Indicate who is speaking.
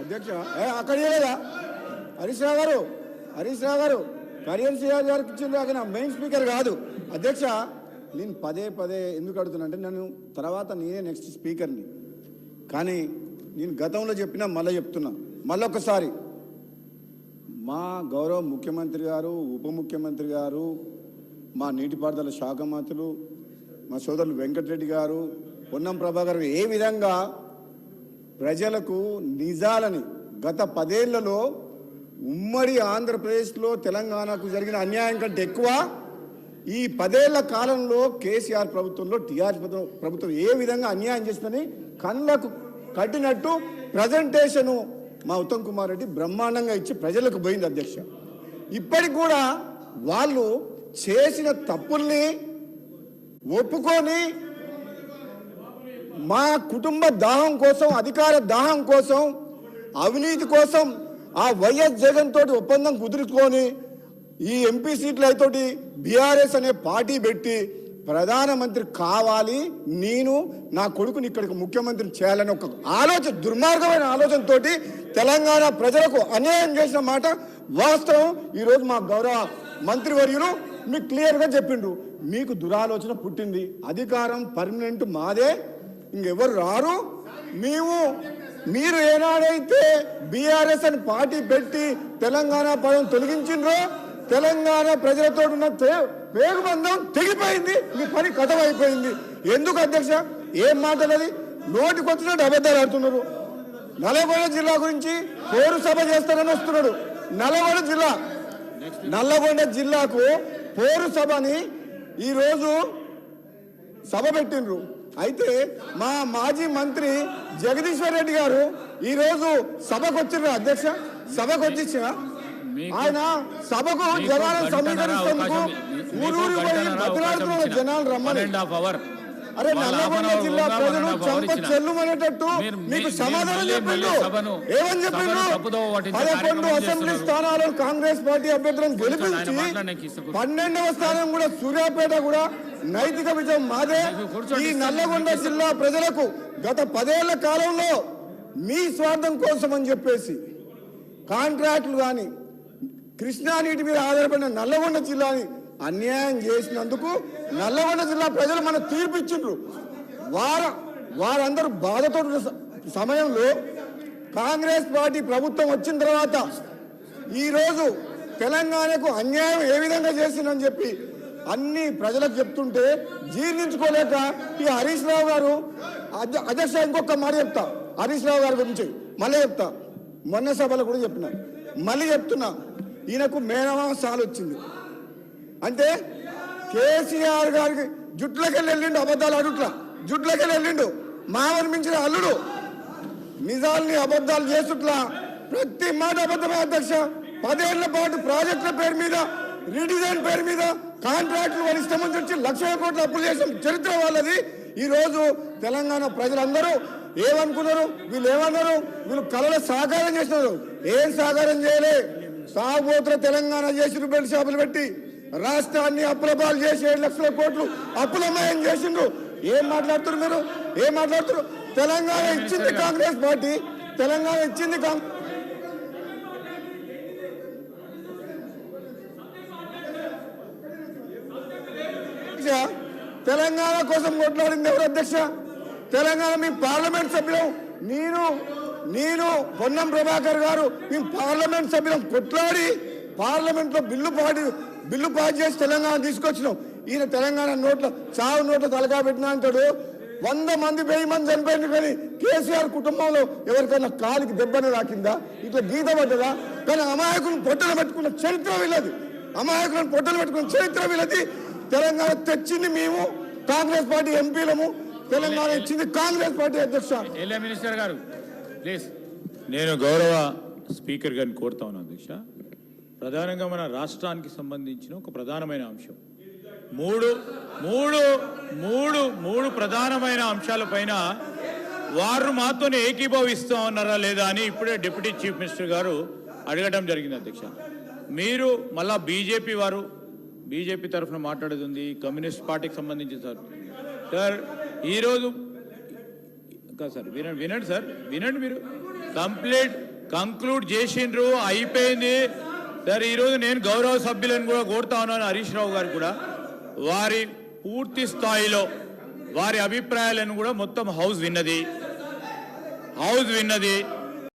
Speaker 1: అధ్యక్ష. ఏ, అక్కడ లేదా హరీష్ రావు గారు హరీష్ రావు గారు కరియర్ సిఆర్ గారికి ఇచ్చింది అక్కడ మెయిన్ స్పీకర్ కాదు. అధ్యక్ష నేను పదే పదే ఎందుకు అడుగుతున్నా అంటే నన్ను తర్వాత నేనే నెక్స్ట్ స్పీకర్ని కానీ నేను గతంలో చెప్పినా మళ్ళీ చెప్తున్నా. మళ్ళొకసారి మా గౌరవ ముఖ్యమంత్రి గారు ఉప ముఖ్యమంత్రి గారు మా నీటిపారుదల శాఖ మంత్రులు మా సోదరులు వెంకటరెడ్డి గారు పొన్నం ప్రభాకర్ ఏ విధంగా ప్రజలకు నిజాలని గత పదేళ్ళలో ఉమ్మడి ఆంధ్రప్రదేశ్లో తెలంగాణకు జరిగిన అన్యాయం కంటే ఎక్కువ ఈ పదేళ్ళ కాలంలో కేసీఆర్ ప్రభుత్వంలో టీఆర్ ప్రభుత్వం ఏ విధంగా అన్యాయం చేస్తుందని కళ్ళకు కట్టినట్టు ప్రజెంటేషను మా ఉత్తమ్ కుమార్ రెడ్డి బ్రహ్మాండంగా ఇచ్చి ప్రజలకు పోయింది అధ్యక్ష. ఇప్పటికి కూడా వాళ్ళు చేసిన తప్పుల్ని ఒప్పుకొని మా కుటుంబ దాహం కోసం అధికార దాహం కోసం అవినీతి కోసం ఆ వైఎస్ జగన్ తోటి ఒప్పందం కుదుర్చుకొని ఈ ఎంపీ సీట్లు అయితోటి బీఆర్ఎస్ అనే పార్టీ పెట్టి ప్రధానమంత్రి కావాలి నేను నా కొడుకుని ఇక్కడికి ముఖ్యమంత్రిని చేయాలని ఒక ఆలోచన దుర్మార్గమైన ఆలోచనతోటి తెలంగాణ ప్రజలకు అన్యాయం చేసిన మాట వాస్తవం. ఈరోజు మా గౌరవ మంత్రివర్యులు మీకు క్లియర్గా చెప్పిండు మీకు దురాలోచన పుట్టింది. అధికారం పర్మనెంట్ మాదే. ఇంకెవరు రారు? మేము మీరు ఏనాడైతే బీఆర్ఎస్ అని పార్టీ పెట్టి తెలంగాణ పదం తొలగించిండ్రో తెలంగాణ ప్రజలతో ఉన్న పేగుబంధం తెగిపోయింది. మీ పని కథం అయిపోయింది ఎందుకు అధ్యక్ష? ఏం మాటలది? నోటికి వచ్చినట్టు అబద్ధాలు ఆడుతున్నారు. నల్లగొండ జిల్లా గురించి పోరు సభ చేస్తారని వస్తున్నాడు. నల్లగొండ జిల్లా. నల్లగొండ జిల్లాకు పోరు సభని ఈరోజు సభ పెట్టిండ్రు. అయితే మా మాజీ మంత్రి జగదీశ్వర్ రెడ్డి గారు ఈ రోజు సభకు వచ్చిండ్రు అధ్యక్ష సభకు వచ్చిన
Speaker 2: మీకు-
Speaker 1: ఆయన సభకు జనాలను
Speaker 2: మీకు
Speaker 1: ఊరూరు పోయి బతిలాడుతున్న. జనాలు రమ్మని. అరే నల్లగొండ జిల్లా ప్రజలు చంప. చెల్లుమనేటట్టు మీకు సమాధానం చెప్పిండు ఏమని చెప్పిండు పదకొండు అసెంబ్లీ. స్థానాలను కాంగ్రెస్ పార్టీ అభ్యర్థులను గెలిపించి. పన్నెండవ స్థానం కూడా సూర్యాపేట కూడా నైతిక విజయం మాదే. ఈ నల్లగొండ జిల్లా ప్రజలకు గత పదేళ్ళ కాలంలో మీ స్వార్థం కోసం అని చెప్పేసి కాంట్రాక్టులు కానీ కృష్ణా నీటి మీద ఆధారపడిన నల్లగొండ జిల్లాని అన్యాయం చేసినందుకు నల్లగొండ జిల్లా ప్రజలు మన తీర్పు ఇచ్చిండ్రు వారు వారందరూ బాధతో సమయంలో కాంగ్రెస్ పార్టీ ప్రభుత్వం వచ్చిన తర్వాత ఈరోజు తెలంగాణకు అన్యాయం ఏ విధంగా చేసిందని చెప్పి అన్ని ప్రజలకు చెప్తుంటే జీర్ణించుకోలేక ఈ హరీష్ రావు గారు అధ్యక్ష ఇంకొక మాట చెప్తా. హరీష్ రావు గారి గురించి మళ్ళీ చెప్తా. మొన్న సభలో కూడా చెప్పిన. మళ్ళీ చెప్తున్నా. ఈయనకు మేనమాసాలు వచ్చింది అంటే కేసీఆర్ గారికి జుట్లకెళ్ళి వెళ్ళిండు అబద్ధాలు అడుట్లా జుట్లకెళ్ళి వెళ్ళిండు. మామని మించిన అల్లుడు. నిజాల్ని అబద్ధాలు చేస్తుట్లా. ప్రతి మాట అబద్ధమే అధ్యక్ష. పదేళ్ళ పాటు ప్రాజెక్టుల పేరు మీద రీడిజైన్ పేరు మీద కాంట్రాక్టులు వారి ఇష్టం వచ్చి లక్షల కోట్లు అప్పులు చేసిన చరిత్ర వాళ్ళది. ఈరోజు తెలంగాణ ప్రజలందరూ ఏమనుకున్నారు? వీళ్ళు ఏమన్నారు? వీళ్ళు కళలు సాకారం చేసినారు ఏం సాకారం చేయలే? సాగుపోతున్న తెలంగాణ చేసి బెల్ట్ షాపులు పెట్టి రాష్ట్రాన్ని అప్పులపాలు చేసి ఏడు లక్షల కోట్లు అప్పులమయం చేసిండ్రు. ఏం మాట్లాడుతున్నారు మీరు? ఏం మాట్లాడుతున్నారు? తెలంగాణ ఇచ్చింది కాంగ్రెస్ పార్టీ. తెలంగాణ ఇచ్చింది కాంగ్రెస్ తెలంగాణ కోసం కొట్లాడింది ఎవరు అధ్యక్ష? తెలంగాణ మీ పార్లమెంట్ సభ్యులం. నేను నేను పొన్నం ప్రభాకర్ గారు మేము పార్లమెంట్ సభ్యులం కొట్లాడి పార్లమెంట్లో బిల్లు పాడి బిల్లు పాస్ చేసి తెలంగాణ తీసుకొచ్చినాం. ఈయన తెలంగాణ నోట్ల చావు నోట్ల తలకా పెట్టినా అంటాడు. వంద మంది వెయ్యి మంది చనిపోయింది కానీ కేసీఆర్ కుటుంబంలో ఎవరికైనా కాలికి దెబ్బని రాకిందా? ఇట్లా గీత పడ్డదా? కానీ అమాయకులను పొట్టలు పెట్టుకున్న చరిత్ర వీళ్ళది. అమాయకులను పొట్టలు పెట్టుకున్న చరిత్ర వీళ్ళది. తెలంగాణ తెచ్చింది మేము కాంగ్రెస్ పార్టీ ఎంపీలము. తెలంగాణ ఇచ్చింది కాంగ్రెస్ పార్టీ అధ్యక్ష.
Speaker 2: మినిస్టర్ గారు ప్లీజ్.
Speaker 3: నేను గౌరవ స్పీకర్ గారిని కోరుతా ఉన్నాను అధ్యక్ష. ప్రధానంగా మన రాష్ట్రానికి సంబంధించిన ఒక ప్రధానమైన అంశం. మూడు మూడు మూడు మూడు ప్రధానమైన అంశాలపైన వారు మాతోనే ఏకీభవిస్తూ ఉన్నారా లేదా అని ఇప్పుడే డిప్యూటీ చీఫ్ మినిస్టర్ గారు అడగడం జరిగింది అధ్యక్ష. మీరు మళ్ళా బీజేపీ వారు బీజేపీ తరఫున మాట్లాడుతుంది కమ్యూనిస్ట్ పార్టీకి సంబంధించి సార్. సార్ ఈరోజు ఇంకా సార్ వినండి వినండి సార్ వినండి మీరు. కంప్లీట్ కంక్లూడ్ చేసిండ్రు అయిపోయింది. సరే ఈరోజు నేను గౌరవ సభ్యులను కూడా కోరుతా ఉన్నాను హరీష్ రావు గారు కూడా. వారి పూర్తి స్థాయిలో వారి అభిప్రాయాలను కూడా మొత్తం హౌస్ విన్నది. హౌస్ విన్నది.